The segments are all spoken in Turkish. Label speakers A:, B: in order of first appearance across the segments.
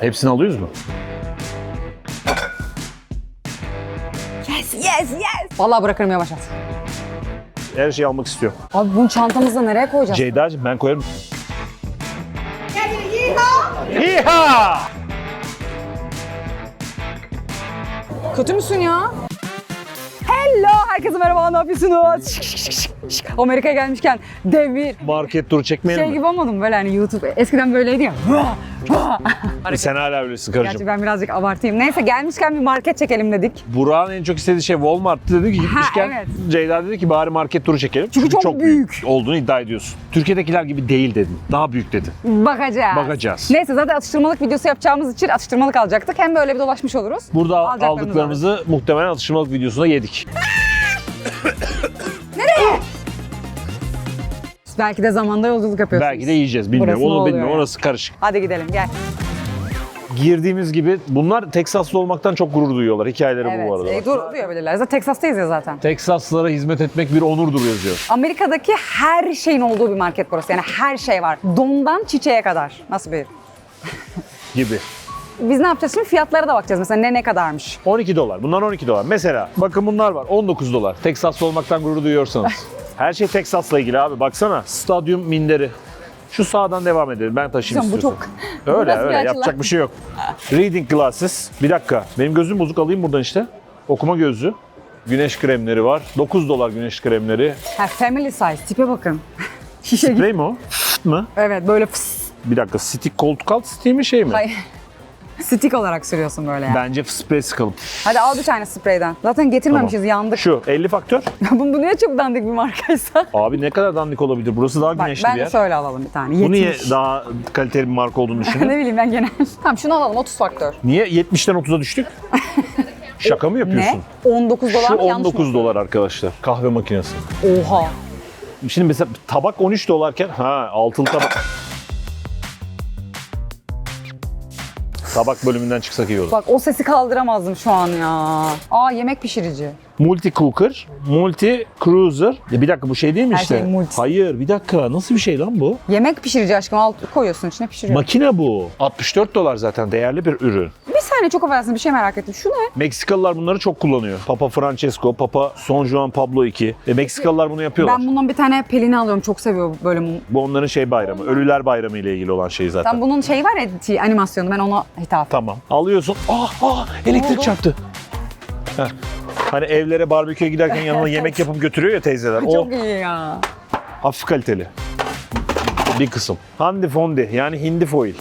A: Hepsini alıyoruz mu?
B: Yes, yes, yes. Vallahi bırakırım yavaş at.
A: Her şeyi almak istiyorum.
B: Abi bunu çantamızda nereye koyacağız?
A: Ceyda'cığım ben koyarım. İha!
B: Kötü müsün ya? Hello, herkese merhaba, ne yapıyorsunuz? Şık. Amerika'ya gelmişken dev bir
A: Market turu çekmeyelim
B: şey
A: mi?
B: gibi olmadım böyle hani YouTube. Eskiden böyleydi ya.
A: Sen hala öylesin karıcığım.
B: Gerçi ben birazcık abartayım. Neyse gelmişken bir market çekelim dedik.
A: Burak'ın en çok istediği şey Walmart'tı dedi ki gitmişken
B: evet.
A: Ceyda dedi ki bari market turu çekelim.
B: Çünkü çok büyük.
A: olduğunu iddia ediyorsun. Türkiye'dekiler gibi değil dedin. Daha büyük dedin.
B: Bakacağız.
A: Bakacağız.
B: Neyse zaten atıştırmalık videosu yapacağımız için atıştırmalık alacaktık. Hem böyle bir dolaşmış oluruz.
A: Burada
B: Alacaklarımız
A: aldıklarımızı muhtemelen atıştırmalık videosunda yedik.
B: Belki de zamanda yolculuk yapıyorsunuz.
A: Belki de yiyeceğiz. Bilmiyorum.
B: Burası ne
A: Onu
B: oluyor
A: bilmiyorum.
B: ya?
A: Orası karışık.
B: Hadi gidelim gel.
A: Girdiğimiz gibi bunlar Teksaslı olmaktan çok gurur duyuyorlar. Hikayeleri bu arada.
B: E, dur, duyabilirler. Zaten Texas'tayız ya zaten.
A: Teksaslılara hizmet etmek bir onurdur yazıyor.
B: Amerika'daki her şeyin olduğu bir market burası. Yani her şey var. Dondan çiçeğe kadar. Nasıl bir?
A: Gibi.
B: Biz ne yapacağız şimdi? Fiyatlara da bakacağız. Mesela ne ne kadarmış.
A: 12 dolar. Bunlar 12 dolar. Mesela bakın bunlar var. 19 dolar. Teksaslı olmaktan gurur duyuyorsanız. Her şey Teksas'la ilgili abi. Baksana. Stadyum minderi. Şu sağdan devam edelim. Ben taşıyayım
B: Hocam bu
A: istiyorsan.
B: çok...
A: Öyle
B: Burası bir
A: öyle.
B: açılan.
A: Yapacak bir şey yok. Reading glasses. Bir dakika. Benim gözüm bozuk alayım buradan işte. Okuma gözlüğü. Güneş kremleri var. 9 dolar güneş kremleri.
B: Ha, family size. Tipe bakın. Şişe gibi.
A: Sprey mi o? mı?
B: Evet böyle fıs.
A: Bir dakika. Stick koltuk alt stick mi şey mi?
B: Hayır. Stick olarak sürüyorsun böyle yani.
A: Bence sprey sıkalım.
B: Hadi al bir tane spreyden. Zaten getirmemişiz yandık.
A: Şu 50 faktör.
B: bu, bu niye çok dandik bir markaysa?
A: Abi ne kadar dandik olabilir? Burası daha
B: Bak
A: güneşli
B: ben
A: bir
B: de
A: yer.
B: şöyle alalım bir tane.
A: Bu niye
B: 70.
A: daha kaliteli bir marka olduğunu düşündün?
B: ne bileyim ben genel. tamam şunu alalım 30 faktör.
A: Niye 70'ten 30'a düştük? Şaka mı yapıyorsun?
B: Ne? 19 dolar
A: Şu
B: mı yanlış
A: 19
B: mı?
A: dolar arkadaşlar. Kahve makinesi.
B: Oha.
A: Şimdi mesela tabak 13 dolarken ha altılı tabak. Tabak bölümünden çıksak iyi olur.
B: Bak o sesi kaldıramazdım şu an ya. Aa yemek pişirici.
A: Multi cooker, multi cruiser. Ya bir dakika bu şey değil mi
B: Her
A: işte?
B: şey multi.
A: Hayır bir dakika nasıl bir şey lan bu?
B: Yemek pişirici aşkım alt koyuyorsun içine pişiriyor.
A: Makine bu. 64 dolar zaten değerli bir ürün.
B: bir saniye çok affedersin bir şey merak ettim. Şu ne?
A: Meksikalılar bunları çok kullanıyor. Papa Francesco, Papa Son Juan Pablo II. Ve Meksikalılar bunu yapıyorlar.
B: Ben bundan bir tane pelini alıyorum. Çok seviyor böyle mum.
A: Bu onların şey bayramı. Ölüler bayramı ile ilgili olan şey zaten.
B: Tam bunun şeyi var ya t- animasyonu ben ona hitap.
A: Tamam. Alıyorsun. Ah ah elektrik
B: oldu?
A: çarptı. Heh. Hani evlere barbeküye giderken yanına yemek yapıp götürüyor ya teyzeler. O
B: Çok iyi ya.
A: hafif kaliteli. Bir kısım. Handi fondi yani hindi foil.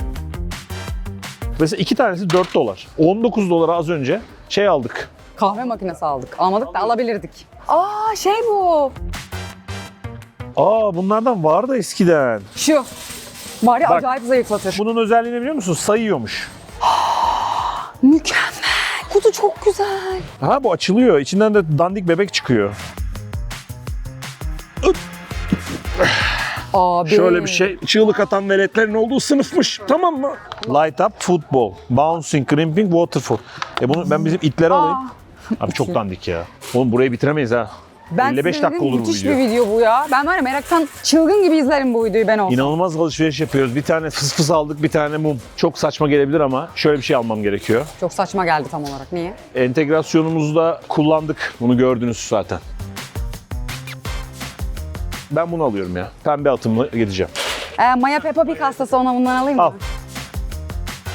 A: Mesela iki tanesi 4 dolar. 19 dolara az önce şey aldık.
B: Kahve makinesi aldık. Almadık da alabilirdik. Aa şey bu.
A: Aa bunlardan var da eskiden.
B: Şu.
A: Bak.
B: acayip zayıflatır.
A: Bunun özelliğini biliyor musun? Sayıyormuş.
B: Mükemmel. Kutu çok güzel.
A: Ha bu açılıyor. İçinden de dandik bebek çıkıyor.
B: Abi.
A: Şöyle bir şey. Çığlık atan veletlerin olduğu sınıfmış. Tamam mı? Light up football. Bouncing, crimping, waterfall. E bunu ben bizim itleri alayım. Abi çok dandik ya. Oğlum burayı bitiremeyiz ha.
B: Ben
A: 55
B: size
A: dakika olur bu
B: müthiş
A: video.
B: bir video bu ya. Ben var ya meraktan çılgın gibi izlerim bu videoyu ben olsam.
A: İnanılmaz alışveriş yapıyoruz. Bir tane fıs fıs aldık, bir tane mum. Çok saçma gelebilir ama şöyle bir şey almam gerekiyor.
B: Çok saçma geldi tam olarak. Niye?
A: Entegrasyonumuzu da kullandık. Bunu gördünüz zaten. Ben bunu alıyorum ya. Pembe atımlı gideceğim.
B: Ee, Maya Peppa Pig hastası ona bundan alayım mı?
A: Al.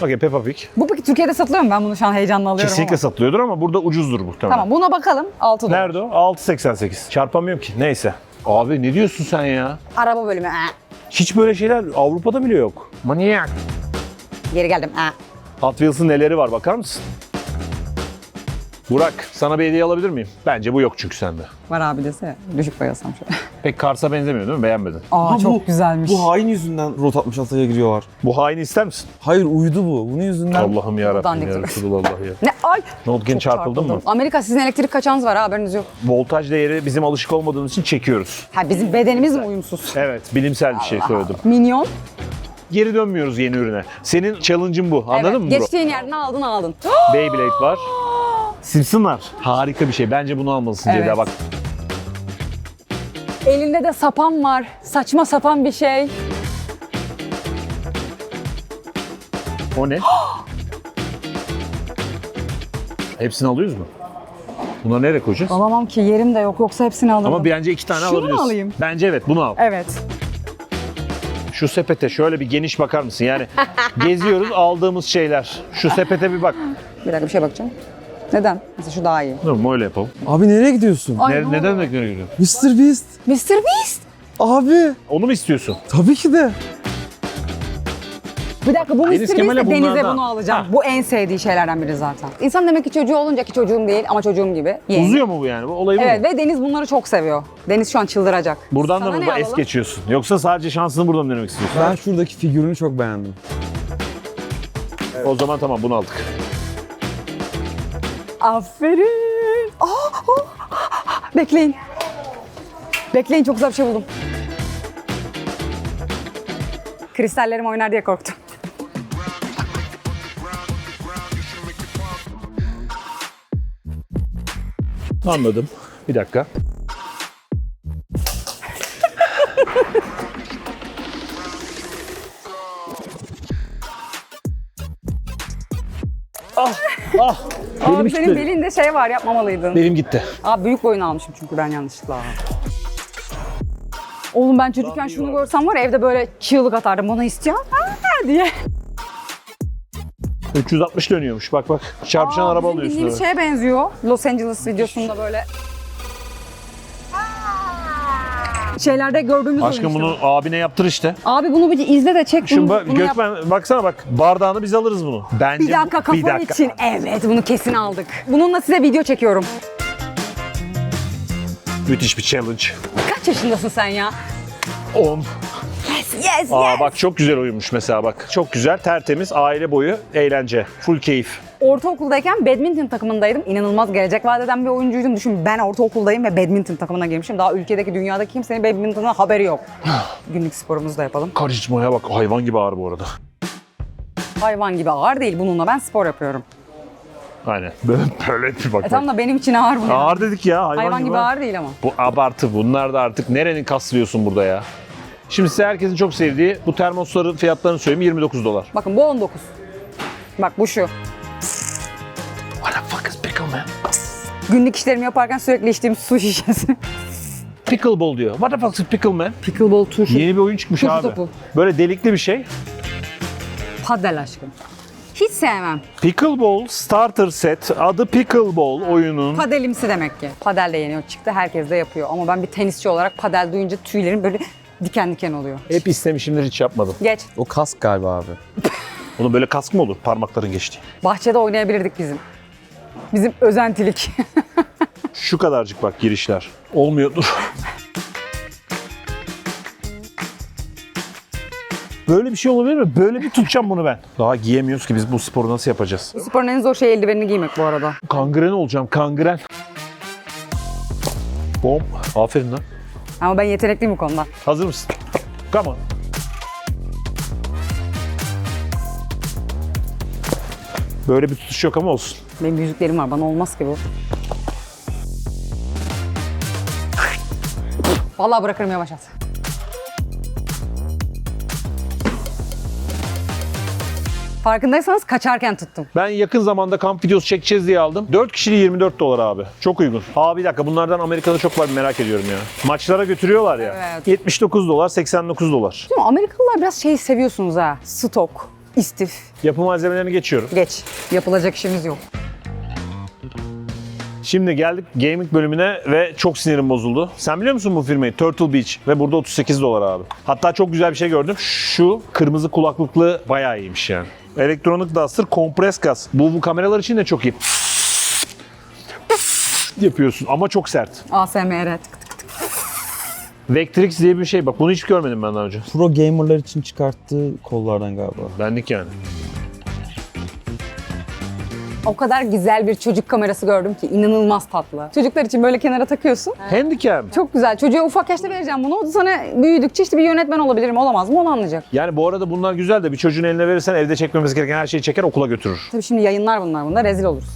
A: Okey Peppa Pig.
B: Bu peki Türkiye'de satılıyor mu? Ben bunu şu an heyecanla alıyorum
A: Kesinlikle
B: ama.
A: satılıyordur ama burada ucuzdur muhtemelen.
B: Tamam buna bakalım. 6 dolar.
A: Nerede o? 6.88. Çarpamıyorum ki. Neyse. Abi ne diyorsun sen ya?
B: Araba bölümü. Ee.
A: Hiç böyle şeyler Avrupa'da bile yok. Manyak.
B: Geri geldim. Ee.
A: Hot Wheels'ın neleri var bakar mısın? Burak sana bir hediye alabilir miyim? Bence bu yok çünkü sende.
B: Var abi dese düşük bayılsam şöyle.
A: Pek Kars'a benzemiyor değil mi? Beğenmedin.
B: Aa
C: Ha,
B: çok
C: bu-
B: güzelmiş.
C: Bu hain yüzünden Rot 66'ya giriyorlar.
A: Bu haini ister misin?
C: Hayır uydu bu. Bunun yüzünden
A: Allah'ım yarabbim
B: dandik
A: ya
B: duruyor.
A: Resulallah ya.
B: Ne? Ay.
A: Ne oldu gene çarpıldın mı?
B: Amerika sizin elektrik kaçağınız var ha haberiniz yok.
A: Voltaj değeri bizim alışık olmadığımız için çekiyoruz.
B: Ha bizim bedenimiz mi uyumsuz?
A: Evet bilimsel bir şey söyledim.
B: Minyon.
A: Geri dönmüyoruz yeni ürüne. Senin challenge'ın bu. Anladın
B: evet.
A: mı bro?
B: Geçtiğin yerden aldın aldın.
A: Beyblade var. Simpson var. Harika bir şey. Bence bunu almalısın
B: Evet.
A: Ceyda bak.
B: Elinde de sapan var. Saçma sapan bir şey.
A: O ne? Hepsini alıyoruz mu? Bunları nereye koyacağız?
B: Alamam ki yerim de yok yoksa hepsini alırım.
A: Ama bence iki tane
B: Şunu alayım?
A: Bence evet bunu al.
B: Evet.
A: Şu sepete şöyle bir geniş bakar mısın? Yani geziyoruz aldığımız şeyler. Şu sepete bir bak.
B: Bir dakika bir şey bakacağım. Neden? Mesela şu daha iyi.
A: Dur mu öyle yapalım.
C: Abi nereye gidiyorsun?
B: Ay,
A: Ne-
B: ne
A: neden de görüyorum?
C: Mr. Beast.
B: Mr. Beast.
C: Abi.
A: Onu mu istiyorsun?
C: Tabii ki de.
B: Bir dakika bu Mr.
A: Deniz
B: Beast
A: Kemal'e
B: de Deniz'e
A: bunlardan.
B: bunu alacağım.
A: Ha.
B: Bu en sevdiği şeylerden biri zaten. İnsan demek ki çocuğu olunca ki çocuğum değil ama çocuğum gibi. yeğeni.
A: Uzuyor mu bu yani? Bu olayı bu
B: Evet
A: mu?
B: ve Deniz bunları çok seviyor. Deniz şu an çıldıracak.
A: Buradan
B: Sana
A: da mı
B: ne
A: es
B: alalım?
A: geçiyorsun? Yoksa sadece şansını buradan mı denemek istiyorsun?
C: Ben şuradaki figürünü çok beğendim.
A: O zaman tamam bunu aldık.
B: Aferin. Aa, aa. Bekleyin. Bekleyin çok güzel bir şey buldum. Kristallerim oynar diye korktum.
A: Anladım. Bir dakika. Benim
B: Abi
A: gitti.
B: senin belinde şey var yapmamalıydın.
A: Benim gitti.
B: Abi büyük boyunu almışım çünkü ben yanlışlıkla. Oğlum ben çocukken şunu görsem var ya evde böyle çığlık atardım. Bunu istiyor Aa! diye.
A: 360 dönüyormuş. Bak bak. Çarpışan
B: Aa,
A: araba
B: bizim
A: alıyorsun.
B: bildiğimiz
A: öyle.
B: şeye benziyor. Los Angeles videosunda böyle. Şeylerde gördüğümüz
A: Aşkım bunu abine yaptır işte.
B: Abi bunu bir izle de çek.
A: Şimdi
B: bunu,
A: bak,
B: bunu yap.
A: Gökmen baksana bak bardağını biz alırız bunu. Bence
B: Bir dakika kafam
A: bir dakika.
B: için. Evet bunu kesin aldık. Bununla size video çekiyorum.
A: Müthiş bir challenge.
B: Kaç yaşındasın sen ya?
A: 10.
B: Yes yes
A: Aa
B: yes.
A: bak çok güzel uyumuş mesela bak. Çok güzel, tertemiz, aile boyu eğlence. Full keyif.
B: Ortaokuldayken badminton takımındaydım. İnanılmaz gelecek vadeden bir oyuncuydum. Düşün ben ortaokuldayım ve badminton takımına girmişim. Daha ülkedeki, dünyadaki kimsenin badminton'dan haberi yok. Günlük sporumuzu da yapalım.
A: Karizmaya bak hayvan gibi ağır bu arada.
B: Hayvan gibi ağır değil. Bununla ben spor yapıyorum.
A: Aynen. Böyle, böyle bir bak.
B: E tamam da benim için ağır bu.
A: Ağır dedik ya hayvan,
B: Hayvan gibi ağır değil ama.
A: Bu abartı. Bunlar da artık nerenin kaslıyorsun burada ya? Şimdi size herkesin çok sevdiği bu termosların fiyatlarını söyleyeyim 29 dolar.
B: Bakın bu 19. Bak bu şu.
A: Fuck is pickle man?
B: Günlük işlerimi yaparken sürekli içtiğim su şişesi.
A: Pickleball diyor. What the fuck is pickle man?
B: Pickleball turşu.
A: Yeni bir oyun çıkmış
B: Topu
A: abi.
B: topu.
A: Böyle delikli bir şey.
B: Padel aşkım. Hiç sevmem.
A: Pickleball Starter Set adı Pickleball oyunun.
B: Padelimsi demek ki. Padel de yeni çıktı. Herkes de yapıyor. Ama ben bir tenisçi olarak padel duyunca tüylerim böyle diken diken oluyor.
A: Hep istemişimdir hiç yapmadım.
B: Geç.
C: O kask galiba abi.
A: Onun böyle kask mı olur parmakların geçtiği?
B: Bahçede oynayabilirdik bizim. Bizim özentilik.
A: Şu kadarcık bak girişler. Olmuyordur. Böyle bir şey olabilir mi? Böyle bir tutacağım bunu ben. Daha giyemiyoruz ki biz bu sporu nasıl yapacağız?
B: Bu sporun en zor şeyi eldivenini giymek bu arada.
A: Kangren olacağım kangren. Bom. Aferin lan.
B: Ama ben yetenekliyim bu konuda.
A: Hazır mısın? Come on. Böyle bir tutuş yok ama olsun.
B: Benim yüzüklerim var. Bana olmaz ki bu. Vallahi bırakırım yavaş at. Farkındaysanız kaçarken tuttum.
A: Ben yakın zamanda kamp videosu çekeceğiz diye aldım. 4 kişiliği 24 dolar abi. Çok uygun. Aa bir dakika bunlardan Amerika'da çok var merak ediyorum ya. Maçlara götürüyorlar ya.
B: Evet.
A: 79 dolar, 89 dolar.
B: Değil mi? Amerikalılar biraz şey seviyorsunuz ha. Stok, istif.
A: Yapı malzemelerini geçiyorum.
B: Geç. Yapılacak işimiz yok.
A: Şimdi geldik gaming bölümüne ve çok sinirim bozuldu. Sen biliyor musun bu firmayı? Turtle Beach ve burada 38 dolar abi. Hatta çok güzel bir şey gördüm. Şu kırmızı kulaklıklı bayağı iyiymiş yani. Elektronik Duster kompres gaz. Bu, bu kameralar için de çok iyi. yapıyorsun ama çok sert.
B: ASMR. Tık tık.
A: Vectrix diye bir şey bak bunu hiç görmedim ben daha önce.
C: Pro gamerlar için çıkarttığı kollardan galiba.
A: Benlik yani.
B: O kadar güzel bir çocuk kamerası gördüm ki inanılmaz tatlı. Çocuklar için böyle kenara takıyorsun.
A: Handicam.
B: Çok güzel. Çocuğa ufak yaşta vereceğim bunu. O da sana büyüdükçe işte bir yönetmen olabilirim olamaz mı onu anlayacak.
A: Yani bu arada bunlar güzel de bir çocuğun eline verirsen evde çekmemesi gereken her şeyi çeker okula götürür.
B: Tabii şimdi yayınlar bunlar bunda rezil oluruz.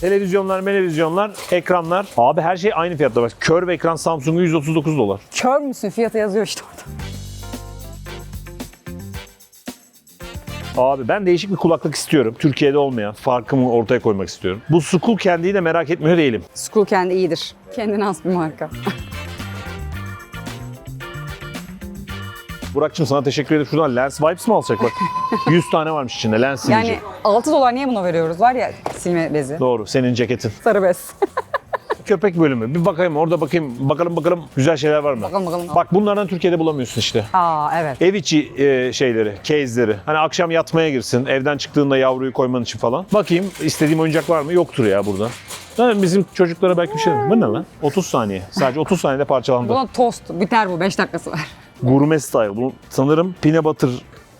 A: Televizyonlar, televizyonlar, ekranlar. Abi her şey aynı fiyatta. Bak kör ve ekran Samsung'u 139 dolar.
B: Kör müsün? Fiyatı yazıyor işte orada.
A: Abi ben değişik bir kulaklık istiyorum. Türkiye'de olmayan. Farkımı ortaya koymak istiyorum. Bu Skull Candy'yi de merak etmiyor değilim.
B: School kendi iyidir. Kendine has bir marka.
A: Burak'cığım sana teşekkür ederim. Şuradan Lens Vibes mi alacak bak. 100 tane varmış içinde lens silici.
B: Yani 6 dolar niye buna veriyoruz? Var ya silme bezi.
A: Doğru senin ceketin.
B: Sarı bez.
A: Köpek bölümü. Bir bakayım orada bakayım. Bakalım bakalım güzel şeyler var mı?
B: Bakalım, bakalım.
A: Bak bunlardan Türkiye'de bulamıyorsun işte.
B: Aa evet.
A: Ev içi e, şeyleri, case'leri. Hani akşam yatmaya girsin, evden çıktığında yavruyu koyman için falan. Bakayım istediğim oyuncak var mı? Yoktur ya burada. Yani bizim çocuklara belki bir şey... Bu ne lan? 30 saniye. Sadece 30 saniyede parçalandı.
B: Buna tost. Biter bu. 5 dakikası var.
A: Gourmet style. Bu sanırım peanut butter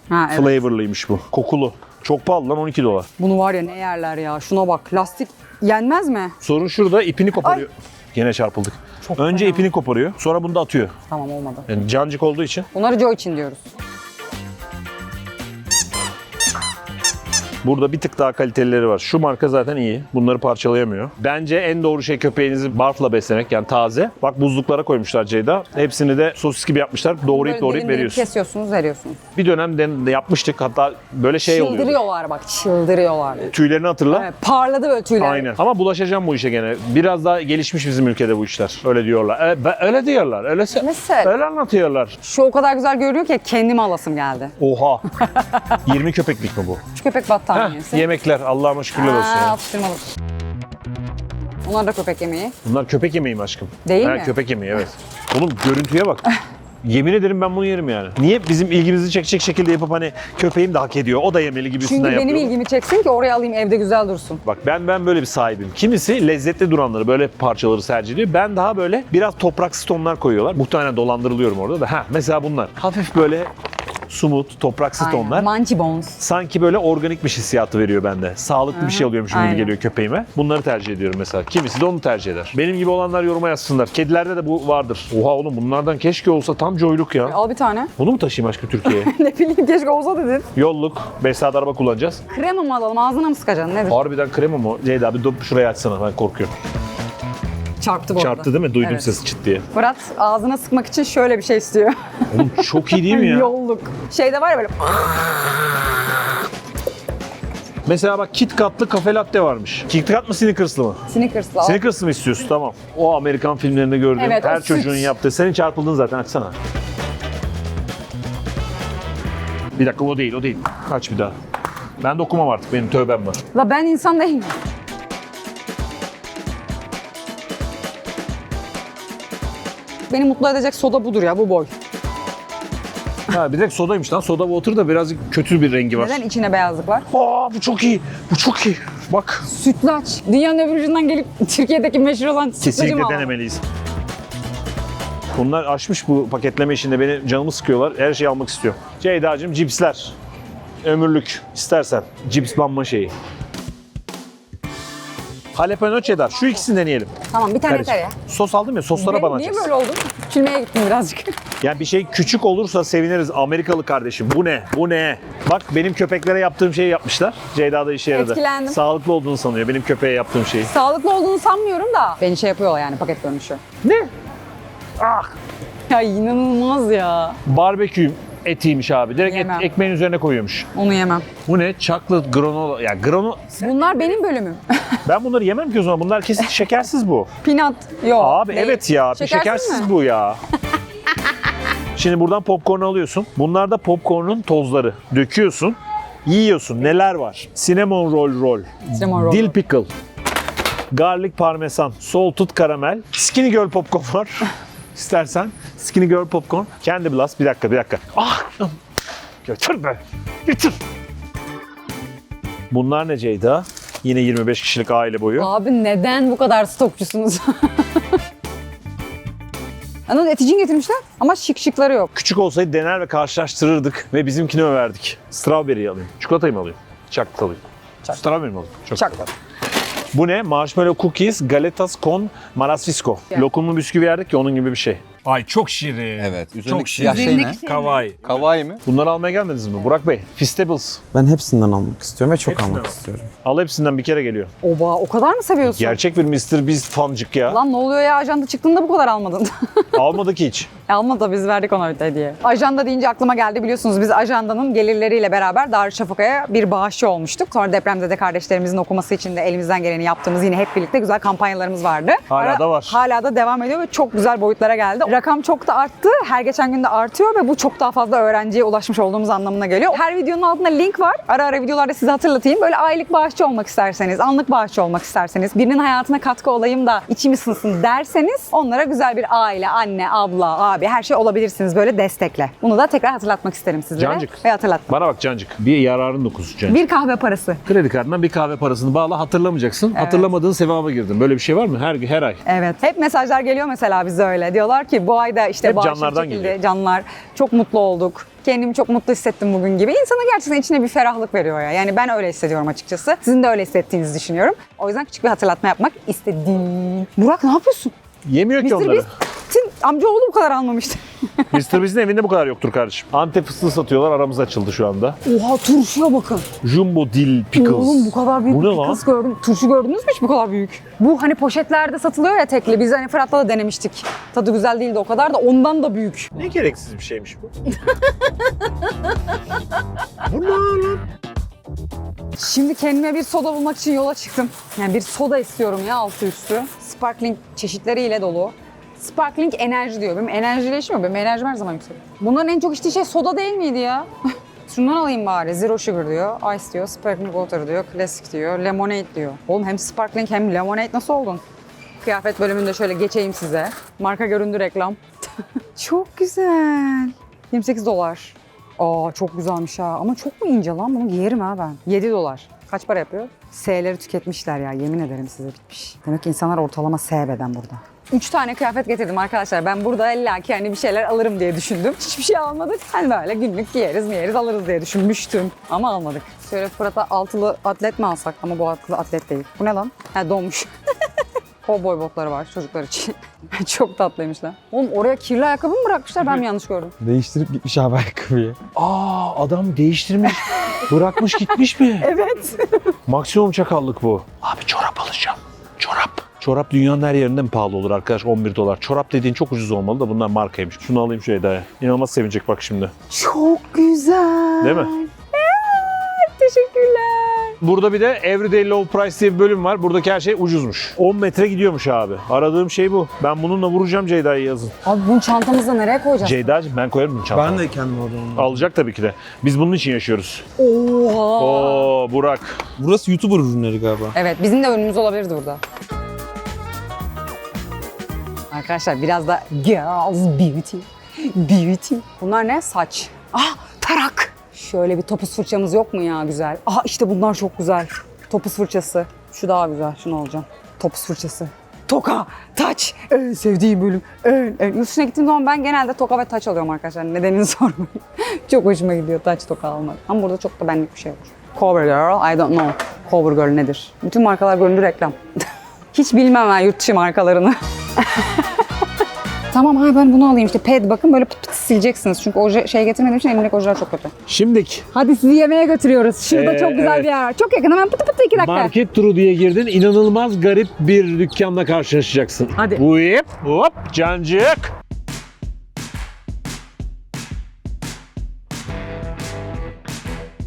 B: Ha evet.
A: flavorlıymış bu. Kokulu. Çok pahalı lan 12 dolar.
B: Bunu var ya ne yerler ya. Şuna bak. Lastik yenmez mi?
A: Sorun şurada ipini koparıyor. Yine çarpıldık.
B: Çok
A: Önce
B: fena.
A: ipini koparıyor. Sonra bunu da atıyor.
B: Tamam olmadı.
A: Yani cancık olduğu için.
B: Bunları Joe için diyoruz.
A: Burada bir tık daha kalitelileri var. Şu marka zaten iyi. Bunları parçalayamıyor. Bence en doğru şey köpeğinizi barfla beslemek yani taze. Bak buzluklara koymuşlar Ceyda. Hepsini de sosis gibi yapmışlar. Doğrayıp doğrayıp
B: dilimleri
A: veriyorsun.
B: Kesiyorsunuz veriyorsunuz.
A: Bir dönem de yapmıştık. Hatta böyle şey oluyor.
B: çıldırıyorlar bak çıldırıyorlar.
A: Tüylerini hatırla.
B: Evet, parladı böyle tüyler.
A: Aynen. Ama bulaşacağım bu işe gene. Biraz daha gelişmiş bizim ülkede bu işler. Öyle diyorlar. E, öyle diyorlar. Öyle, se-
B: Mesela.
A: öyle anlatıyorlar.
B: Şu o kadar güzel görünüyor ki kendime alasım geldi.
A: Oha. 20 köpeklik mi bu?
B: Şu köpek
A: Heh,
B: battaniyesi.
A: yemekler. Allah'ıma şükürler olsun.
B: Aa,
A: ya.
B: atıştırmalık. Onlar da köpek yemeği.
A: Bunlar köpek yemeği mi aşkım?
B: Değil
A: Ha,
B: mi?
A: Köpek yemeği evet. Oğlum görüntüye bak. Yemin ederim ben bunu yerim yani. Niye bizim ilgimizi çekecek şekilde yapıp hani köpeğim de hak ediyor, o da yemeli gibisinden
B: Çünkü benim
A: yapıyor.
B: ilgimi çeksin ki oraya alayım evde güzel dursun.
A: Bak ben ben böyle bir sahibim. Kimisi lezzetli duranları böyle parçaları tercih ediyor. Ben daha böyle biraz topraksız tonlar koyuyorlar. Muhtemelen dolandırılıyorum orada da. Ha mesela bunlar. Hafif böyle sumut, topraksız
B: Aynen.
A: tonlar.
B: Munchie Bones.
A: Sanki böyle organikmiş hissiyatı veriyor bende. Sağlıklı bir şey alıyormuşum gibi
B: Aynen.
A: geliyor köpeğime. Bunları tercih ediyorum mesela. Kimisi de onu tercih eder. Benim gibi olanlar yoruma yazsınlar. Kedilerde de bu vardır. Oha oğlum bunlardan keşke olsa tam coyluk ya.
B: Al bir tane.
A: Bunu mu taşıyayım aşkım Türkiye'ye?
B: ne bileyim keşke olsa dedin.
A: Yolluk. 5 saat araba kullanacağız.
B: Krema mı alalım ağzına mı sıkacaksın nedir?
A: Harbiden krema mı? Ceyda bir dop şuraya açsana ben korkuyorum.
B: Çarptı bu arada.
A: Çarptı değil mi? Duydum
B: Evet.
A: sesi çıt diye.
B: Fırat ağzına sıkmak için şöyle bir şey istiyor.
A: Oğlum çok iyi değil mi ya?
B: Yolluk. Şeyde var ya böyle
A: Mesela bak Kit Kat'lı kafe latte varmış. Kit Kat mı Snickers'lı mı?
B: Snickers'la.
A: Snickers'lı mı istiyorsun? Tamam. O Amerikan filmlerinde gördüğüm
B: Evet, o
A: her
B: süt.
A: çocuğun yaptığı. Senin çarpıldın zaten açsana. Bir dakika o değil o değil. Kaç bir daha. Ben dokumam artık benim tövbem var.
B: La ben insan değilim. Beni mutlu edecek soda budur ya bu boy.
A: Ha bir de sodaymış lan. Soda water da birazcık kötü bir rengi var.
B: Neden içine beyazlık var?
A: Aa bu çok iyi. Bu çok iyi. Bak.
B: Sütlaç. Dünyanın öbür ucundan gelip Türkiye'deki meşhur olan sütlacı
A: Kesinlikle
B: mı alalım?
A: denemeliyiz. Bunlar aşmış bu paketleme işinde beni canımı sıkıyorlar. Her şeyi almak istiyorum. Ceyda'cığım cipsler. Ömürlük istersen. Cips banma şeyi. Jalapeno cheddar. Şu ikisini deneyelim.
B: Tamam bir tane yeter ya.
A: Sos aldım ya soslara
B: Niye- Niye böyle oldun? Küçülmeye gittim birazcık.
A: Yani bir şey küçük olursa seviniriz Amerikalı kardeşim. Bu ne? Bu ne? Bak benim köpeklere yaptığım şeyi yapmışlar. Ceyda da işe yaradı.
B: Etkilendim.
A: Sağlıklı olduğunu sanıyor benim köpeğe yaptığım şeyi.
B: Sağlıklı olduğunu sanmıyorum da. Beni şey yapıyorlar yani paket dönüşü.
A: Ne? Ah!
B: Ya inanılmaz ya.
A: Barbekü etiymiş abi. Direkt et-
B: Yemem.
A: ekmeğin üzerine koyuyormuş.
B: Onu yemem.
A: Bu ne? Chocolate granola. Ya granola.
B: Bunlar benim bölümüm.
A: Ben bunları yemem ki o zaman. Bunlar kesin şekersiz bu.
B: Peanut. Yok.
A: Abi
B: değil.
A: evet ya. Bir şekersiz
B: mi?
A: bu ya. Şimdi buradan popcorn alıyorsun. Bunlar da popcorn'un tozları. Döküyorsun. Yiyorsun. Neler var? Cinnamon roll roll.
B: Cinnamon roll
A: Dill
B: roll.
A: pickle. Garlic parmesan. Salted karamel. Skinny girl popcorn var. İstersen. Skinny girl popcorn. Candy blast. Bir dakika bir dakika. Ah! Götür be. Götür. Bunlar ne Ceyda? Yine 25 kişilik aile boyu.
B: Abi neden bu kadar stokçusunuz? Anladın eticin getirmişler ama şık şıkları yok.
A: Küçük olsaydı dener ve karşılaştırırdık ve bizimkini överdik. Strawberry alayım. Çikolatayı mı alayım? Chocolate alayım. Strawberry mi alayım? Çok
B: Chocolate.
A: Bu ne? Marshmallow cookies, galetas con malafisco.
B: Yani.
A: Lokumlu bisküvi yerdik ya onun gibi bir şey. Ay çok şirin.
D: Evet. Üzerindeki
A: Çok
D: siyah şey ne?
B: Üzerindeki
A: Kawaii.
D: Kawaii mi?
A: Bunları almaya gelmediniz mi? Burak Bey, Fistables.
C: Ben hepsinden almak istiyorum ve çok
A: Hepsinden
C: almak
A: al.
C: istiyorum.
A: Al hepsinden bir kere geliyor.
B: Oba o kadar mı seviyorsun?
A: Gerçek bir Mr. Beast fancık ya.
B: Lan ne oluyor ya ajanda çıktığında bu kadar almadın.
A: Almadık hiç.
B: Almadı da biz verdik ona bir hediye. Ajanda deyince aklıma geldi biliyorsunuz biz ajandanın gelirleriyle beraber Darüşşafaka'ya bir bağışçı olmuştuk. Sonra depremzede kardeşlerimizin okuması için de elimizden geleni yaptığımız yine hep birlikte güzel kampanyalarımız vardı.
A: Hala da var.
B: Hala da devam ediyor ve çok güzel boyutlara geldi. Rakam çok da arttı. Her geçen gün de artıyor ve bu çok daha fazla öğrenciye ulaşmış olduğumuz anlamına geliyor. Her videonun altında link var. Ara ara videolarda size hatırlatayım. Böyle aylık bağışçı olmak isterseniz, anlık bağışçı olmak isterseniz, birinin hayatına katkı olayım da içim ısınsın derseniz onlara güzel bir aile, anne, abla, abi her şey olabilirsiniz böyle destekle. Bunu da tekrar hatırlatmak isterim sizlere.
A: Cancık.
B: Ve hatırlatmak.
A: Bana bak Cancık. Bir yararın dokusu Cancık.
B: Bir kahve parası.
A: Kredi kartından bir kahve parasını bağla hatırlamayacaksın. Hatırlamadığın sevaba girdin. Böyle bir şey var mı? Her her ay.
B: Evet. Hep mesajlar geliyor mesela bize öyle. Diyorlar ki bu ayda işte
A: Hep
B: bağışım
A: canlardan
B: çekildi,
A: geliyor.
B: Canlar. Çok mutlu olduk. Kendimi çok mutlu hissettim bugün gibi. İnsana gerçekten içine bir ferahlık veriyor ya. Yani ben öyle hissediyorum açıkçası. Sizin de öyle hissettiğinizi düşünüyorum. O yüzden küçük bir hatırlatma yapmak istedim. Burak ne yapıyorsun?
A: Yemiyor ki
B: Mr.
A: onları.
B: Beast'in amcaoğlu bu kadar almamıştı.
A: Mr. Beast'in evinde bu kadar yoktur kardeşim. Antep fıstığı satıyorlar. Aramız açıldı şu anda.
B: Oha turşuya bakın.
A: Jumbo dill pickles.
B: Oğlum bu kadar büyük
A: Bu ne lan?
B: gördüm. Turşu gördünüz mü hiç bu kadar büyük? Bu hani poşetlerde satılıyor ya tekli. Biz hani Fırat'la da denemiştik. Tadı güzel değildi o kadar da ondan da büyük.
A: Ne gereksiz bir şeymiş bu. bu ne lan?
B: Şimdi kendime bir soda bulmak için yola çıktım. Yani bir soda istiyorum ya altı üstü. Sparkling çeşitleriyle dolu. Sparkling enerji diyor. Benim yok. Benim enerjim her zaman yüksek. Bunların en çok içtiği şey soda değil miydi ya? Şundan alayım bari. Zero sugar diyor. Ice diyor. Sparkling water diyor. Classic diyor. Lemonade diyor. Oğlum hem sparkling hem lemonade nasıl oldun? Kıyafet bölümünde şöyle geçeyim size. Marka göründü reklam. çok güzel. 28 dolar. Aa çok güzelmiş ha. Ama çok mu ince lan? Bunu giyerim ha ben. 7 dolar. Kaç para yapıyor? S'leri tüketmişler ya. Yemin ederim size bitmiş. Demek ki insanlar ortalama S beden burada. 3 tane kıyafet getirdim arkadaşlar. Ben burada illa ki hani bir şeyler alırım diye düşündüm. Hiçbir şey almadık. Hani böyle günlük giyeriz giyeriz alırız diye düşünmüştüm. Ama almadık. Şöyle Fırat'a altılı atlet mi alsak? Ama bu altılı atlet değil. Bu ne lan? Ha donmuş. Kovboy botları var çocuklar için. Çok tatlıymışlar. Oğlum oraya kirli ayakkabı mı bırakmışlar? Ben mi yanlış gördüm?
C: Değiştirip gitmiş abi ayakkabıyı.
A: Aa adam değiştirmiş. Bırakmış gitmiş mi?
B: Evet.
A: Maksimum çakallık bu. Abi çorap alacağım. Çorap. Çorap dünyanın her yerinde mi pahalı olur arkadaş? 11 dolar. Çorap dediğin çok ucuz olmalı da bunlar markaymış. Şunu alayım şu Eda'ya. İnanılmaz sevinecek bak şimdi.
B: Çok güzel.
A: Değil mi?
B: Teşekkürler.
A: Burada bir de Everyday Low Price diye bir bölüm var. Buradaki her şey ucuzmuş. 10 metre gidiyormuş abi. Aradığım şey bu. Ben bununla vuracağım Ceyda'yı yazın.
B: Abi bunu çantamızda nereye koyacağız?
A: Ceyda'cığım ben koyarım bunu çantama.
C: Ben de kendim orada onu.
A: Alacak tabii ki de. Biz bunun için yaşıyoruz.
B: Oha.
A: Oo Burak.
C: Burası YouTuber ürünleri galiba.
B: Evet bizim de önümüz olabilirdi burada. Arkadaşlar biraz da girls beauty. Beauty. Bunlar ne? Saç. Ah. Şöyle bir topuz fırçamız yok mu ya güzel? Ah işte bunlar çok güzel. Topuz fırçası. Şu daha güzel. Şunu alacağım. Topuz fırçası. Toka, taç. En sevdiğim bölüm. En, en. Yurt dışına gittiğim zaman ben genelde toka ve taç alıyorum arkadaşlar. Nedenini sormayın. çok hoşuma gidiyor taç toka almak. Ama burada çok da benlik bir şey var. Cover Girl, I don't know. Cover Girl nedir? Bütün markalar göründü reklam. Hiç bilmem ben yurt dışı markalarını. tamam ha ben bunu alayım işte ped bakın böyle pıt pıt sileceksiniz. Çünkü oje şey getirmediğim için elimdeki ojeler çok kötü.
A: Şimdik
B: Hadi sizi yemeğe götürüyoruz. Şurada
A: Ee,
B: çok güzel
A: evet.
B: bir yer var. Çok yakın hemen pıtı pıtı iki dakika.
A: market turu diye girdin. İnanılmaz garip bir dükkanla karşılaşacaksın.
B: Hadi.
A: Hop hop cancık.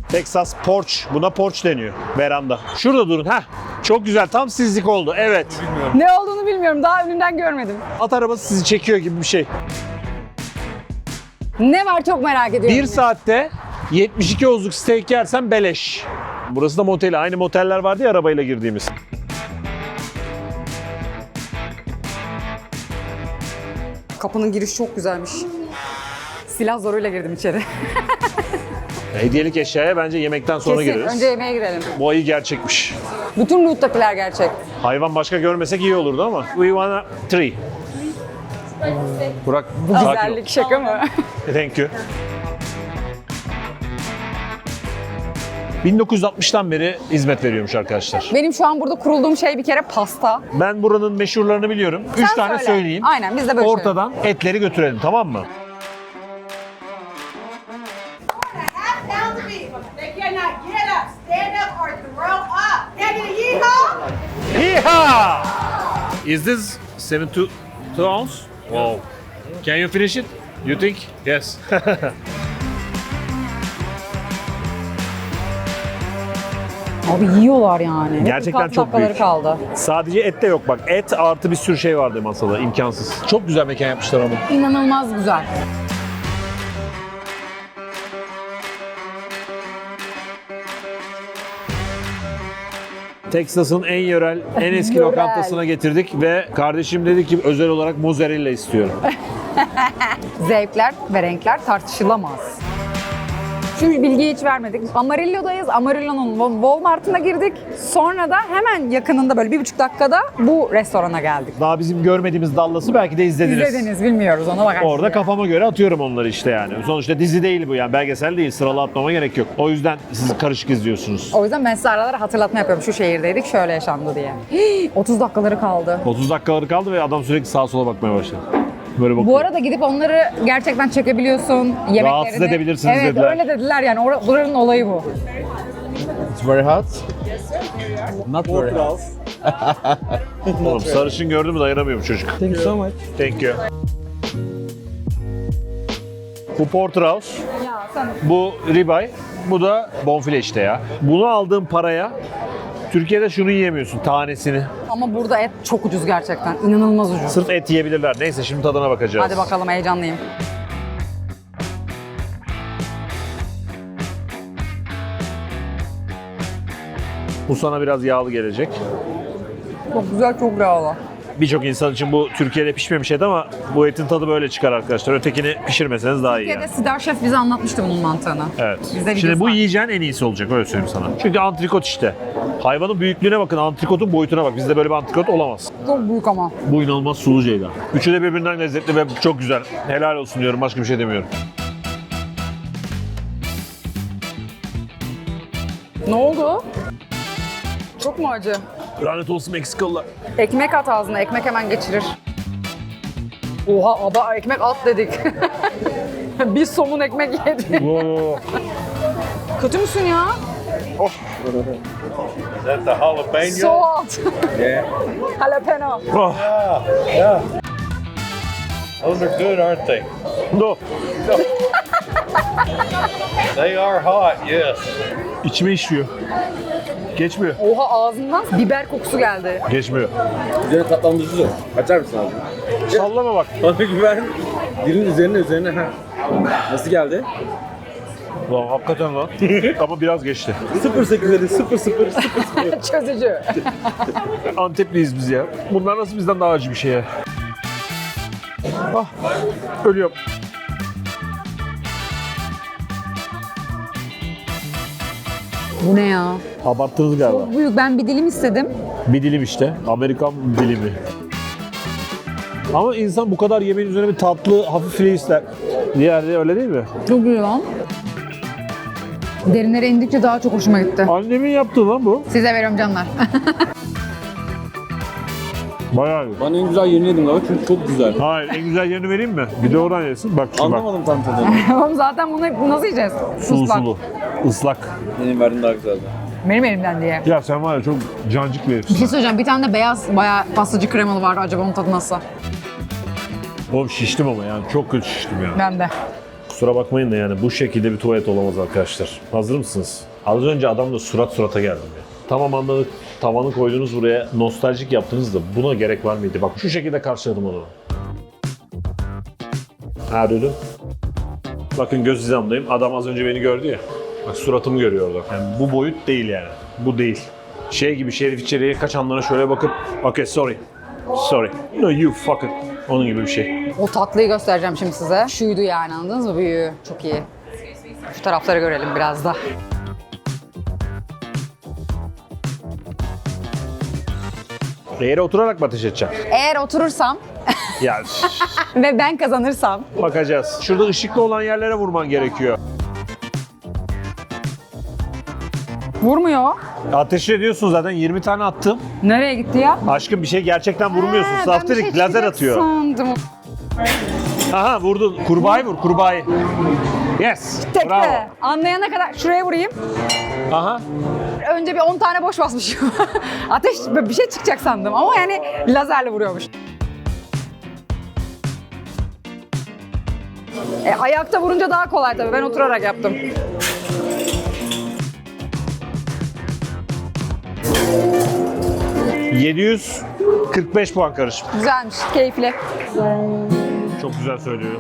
A: Texas porch. Buna porch deniyor. Veranda. Şurada durun. Heh. Çok güzel. Tam sizlik oldu. Evet.
B: Ne olduğunu bilmiyorum. Daha önünden görmedim.
A: At arabası sizi çekiyor gibi bir şey.
B: Ne var çok merak ediyorum.
A: Bir saatte 72 ozluk steak yersen beleş. Burası da motel. Aynı moteller vardı ya arabayla girdiğimiz.
B: Kapının girişi çok güzelmiş. Silah zoruyla girdim içeri.
A: Hediyelik eşyaya bence yemekten sonra
B: Kesin.
A: gireriz.
B: Önce yemeğe girelim.
A: Bu ayı gerçekmiş.
B: Bütün loot'takiler gerçek.
A: Hayvan başka görmesek iyi olurdu ama. We wanna three. Burak, sakin ol.
B: Güzellik şaka mı?
A: Thank you. 1960'tan beri hizmet veriyormuş arkadaşlar.
B: Benim şu an burada kurulduğum şey bir kere pasta.
A: Ben buranın meşhurlarını biliyorum. Üç
B: Sen
A: tane
B: söyle.
A: söyleyeyim.
B: Aynen biz de böyle
A: Ortadan etleri götürelim tamam mı? Is this 72 two ounce? Wow. Can you finish it? You think? Yes.
B: Abi yiyorlar yani.
A: Gerçekten çok
B: dakikaları
A: büyük.
B: kaldı.
A: Sadece et de yok bak. Et artı bir sürü şey vardı masada. imkansız. Çok güzel mekan yapmışlar ama.
B: İnanılmaz güzel.
A: Texas'ın en yörel, en eski
B: Yörel.
A: lokantasına getirdik ve kardeşim dedi ki özel olarak mozzarella istiyorum.
B: Zevkler ve renkler tartışılamaz. Şu bilgiyi hiç vermedik. Amarillo'dayız. Amarillo'nun Walmart'ına girdik. Sonra da hemen yakınında böyle bir buçuk dakikada bu restorana geldik.
A: Daha bizim görmediğimiz Dallas'ı belki de izlediniz.
B: İzlediniz bilmiyoruz ona bakarsınız.
A: Orada kafama göre atıyorum onları işte yani. Sonuçta dizi değil bu yani belgesel değil. Sıralı atmama gerek yok. O yüzden siz karışık izliyorsunuz.
B: O yüzden ben size aralara hatırlatma yapıyorum. Şu şehirdeydik şöyle yaşandı diye. Hii, 30 dakikaları kaldı.
A: 30 dakikaları kaldı ve adam sürekli sağa sola bakmaya başladı. Böyle bakıyor.
B: Bu arada gidip onları gerçekten çekebiliyorsun. Yemeklerini.
A: Rahatsız edebilirsiniz
B: evet,
A: dediler.
B: öyle dediler yani. Or- buranın olayı bu.
C: It's very hot. Not very hot.
A: Oğlum sarışın gördü mü dayanamıyor bu çocuk.
C: Thank you so much.
A: Thank you. Bu porterhouse,
B: Ya sen
A: bu ribeye, bu da bonfile işte ya. Bunu aldığım paraya Türkiye'de şunu yiyemiyorsun tanesini.
B: Ama burada et çok ucuz gerçekten. İnanılmaz ucuz.
A: Sırf et yiyebilirler. Neyse şimdi tadına bakacağız.
B: Hadi bakalım heyecanlıyım.
A: Bu sana biraz yağlı gelecek.
B: Çok güzel, çok yağlı.
A: Birçok insan için bu Türkiye'de pişmemiş et ama bu etin tadı böyle çıkar arkadaşlar. Ötekini pişirmeseniz daha iyi.
B: Türkiye'de
A: Yani.
B: Sidar Şef bize anlatmıştı bunun mantığını.
A: Evet.
B: Bizde
A: Şimdi bu yiyeceğin en iyisi olacak öyle söyleyeyim sana. Çünkü antrikot işte. Hayvanın büyüklüğüne bakın, antrikotun boyutuna bak. Bizde böyle bir antrikot olamaz.
B: Çok büyük ama.
A: Bu inanılmaz sulu ceylan. Üçü de birbirinden lezzetli ve çok güzel. Helal olsun diyorum. Başka bir şey demiyorum.
B: Ne oldu? Çok mu acı?
A: Lanet olsun Meksikalılar.
B: Ekmek at ağzına, ekmek hemen geçirir. Oha ada ekmek at dedik. Bir somun ekmek yedik.
A: Oo.
B: Kötü müsün ya?
E: Is that the jalapeno?
B: Hot.
E: Yeah.
B: Jalapeno.
A: Oh.
E: Yeah. Those are good, aren't they?
A: No.
E: They are hot, yes.
A: İçime işliyor. Geçmiyor.
B: Oha ağzından biber kokusu geldi.
A: Geçmiyor.
F: Üzerine tatlandırıcı da. Açar mısın abi?
A: Sallama bak.
F: Bana güven. Dilin üzerine üzerine. Ha. Nasıl geldi?
A: Lan hakikaten lan. Ama biraz geçti.
F: 0.8 dedi. 0 0 0.
B: Çözücü.
A: Antepliyiz biz ya. Bunlar nasıl bizden daha acı bir şey ya? Ah, ölüyorum.
B: Bu ne ya?
A: Abarttınız galiba.
B: Çok büyük. Ben bir dilim istedim.
A: Bir dilim işte. Amerikan dilimi. Ama insan bu kadar yemeğin üzerine bir tatlı, hafif şey ister. Diğerde öyle değil mi?
B: Çok iyi lan. Derinlere indikçe daha çok hoşuma gitti.
A: Annemin yaptığı lan bu.
B: Size veriyorum canlar.
A: Bayağı iyi.
F: Bana en güzel yerini yedim galiba çünkü çok güzel.
A: Hayır, en güzel yerini vereyim mi? Bir de oradan yesin. Bak şu bak.
F: Anlamadım tam tadını.
B: Oğlum zaten bunu nasıl yiyeceğiz?
A: Sulu
B: Islak.
A: sulu. Islak.
F: Benim verdiğim daha güzeldi.
B: Benim elimden diye.
A: Ya sen var ya çok cancık bir
B: Bir
A: herifsin.
B: şey söyleyeceğim. Bir tane de beyaz bayağı pastacı kremalı vardı. Acaba onun tadı nasıl?
A: Oğlum şiştim ama yani çok kötü şiştim yani.
B: Ben de.
A: Kusura bakmayın da yani bu şekilde bir tuvalet olamaz arkadaşlar. Hazır mısınız? Az önce adamla surat surata geldim ya. Tamam anladık. Tavanı koydunuz buraya. Nostaljik yaptınız da buna gerek var mıydı? Bak şu şekilde karşıladım adamı. Ha dedim. Bakın göz hizamdayım. Adam az önce beni gördü ya. Bak suratımı görüyor orada. Yani bu boyut değil yani. Bu değil. Şey gibi Şerif içeriye kaçanlara şöyle bakıp okay sorry. Sorry. No you fucking. Onun gibi bir şey.
B: O tatlıyı göstereceğim şimdi size. Şuydu yani anladınız mı? Büyüğü. Çok iyi. Şu tarafları görelim biraz da.
A: Yere oturarak mı ateş edeceğim?
B: Eğer oturursam
A: Ya
B: ve ben kazanırsam
A: bakacağız. Şurada ışıklı olan yerlere vurman gerekiyor.
B: Vurmuyor.
A: Ateş ediyorsun zaten 20 tane attım.
B: Nereye gitti ya?
A: Aşkım bir şey gerçekten vurmuyorsun.
B: Ha, ben bir
A: Saftirik
B: şey
A: lazer
B: çıkacak
A: atıyor.
B: Sandım.
A: Aha vurdun. Kurbağayı vur kurbağayı. Yes.
B: Tekte.
A: Bravo.
B: Anlayana kadar şuraya vurayım.
A: Aha.
B: Önce bir 10 tane boş basmışım. Ateş bir şey çıkacak sandım ama yani lazerle vuruyormuş. E, ayakta vurunca daha kolay tabii. Ben oturarak yaptım.
A: ...745 puan karışım.
B: Güzelmiş, keyifli.
A: Çok güzel söylüyor.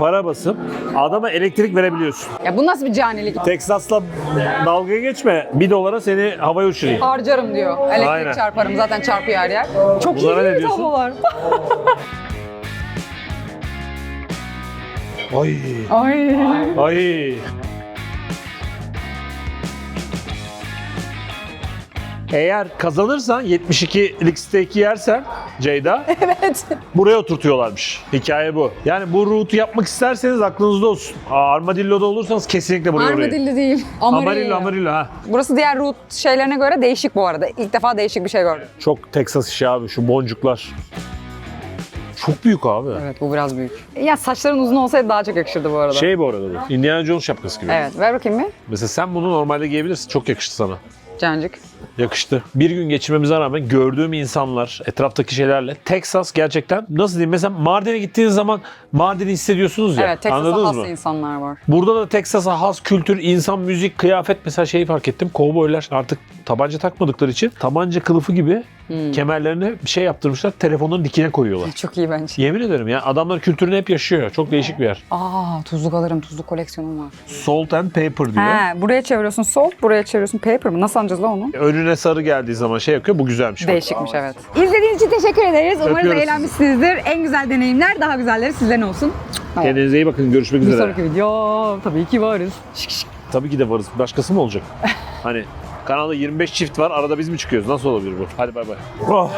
A: Para basıp adama elektrik verebiliyorsun.
B: Ya bu nasıl bir canilik?
A: Texas'la dalga geçme. Bir dolara seni havaya uçurayım.
B: Harcarım diyor. Elektrik
A: Aynen.
B: çarparım zaten çarpıyor her yer. Çok
A: Bunlara
B: iyi
A: ne
B: değil mi
A: diyorsun?
B: tablolar?
A: Ay.
B: Ay.
A: Ay. Eğer kazanırsan 72'lik steak'i yersen Ceyda
B: Evet.
A: buraya oturtuyorlarmış. Hikaye bu. Yani bu route'u yapmak isterseniz aklınızda olsun. Aa, Armadillo'da olursanız kesinlikle buraya oraya.
B: Armadillo değil. Amarillo.
A: Amarillo, Amarillo ha.
B: Burası diğer root şeylerine göre değişik bu arada. İlk defa değişik bir şey gördüm.
A: Çok Texas işi abi şu boncuklar. Çok büyük abi.
B: Evet bu biraz büyük. Ya saçların uzun olsaydı daha çok yakışırdı bu arada.
A: Şey bu arada bu. Indiana Jones şapkası gibi.
B: Evet ver bakayım bir.
A: Mesela sen bunu normalde giyebilirsin. Çok yakıştı sana.
B: Cancık.
A: Yakıştı. Bir gün geçirmemize rağmen gördüğüm insanlar, etraftaki şeylerle Texas gerçekten nasıl diyeyim mesela Mardin'e gittiğiniz zaman Mardin'i hissediyorsunuz ya.
B: Evet Texas'a has
A: mı?
B: insanlar var.
A: Burada da Texas'a has kültür, insan, müzik, kıyafet mesela şeyi fark ettim. Kovboylar artık tabanca takmadıkları için tabanca kılıfı gibi
B: Hmm.
A: kemerlerine bir şey yaptırmışlar. Telefonun dikine koyuyorlar.
B: Çok iyi bence.
A: Yemin ederim ya adamlar kültürünü hep yaşıyor. Çok değişik bir yer.
B: Aa tuzluk alırım. Tuzluk koleksiyonum var.
A: Salt and Pepper diyor.
B: He, buraya çeviriyorsun salt, buraya çeviriyorsun paper mı? Nasıl anlayacağız lan onu?
A: Önüne sarı geldiği zaman şey yapıyor. Bu güzelmiş.
B: Değişikmiş evet. İzlediğiniz için teşekkür ederiz. Umarım
A: Öpüyoruz.
B: eğlenmişsinizdir. En güzel deneyimler, daha güzelleri sizden olsun. Tamam.
A: Kendinize iyi bakın. Görüşmek
B: Bir
A: üzere.
B: sonraki video tabii ki varız. Şık şık.
A: Tabii ki de varız. Başkası mı olacak? hani kanalda 25 çift var. Arada biz mi çıkıyoruz? Nasıl olabilir bu? Hadi bay bay. Oh.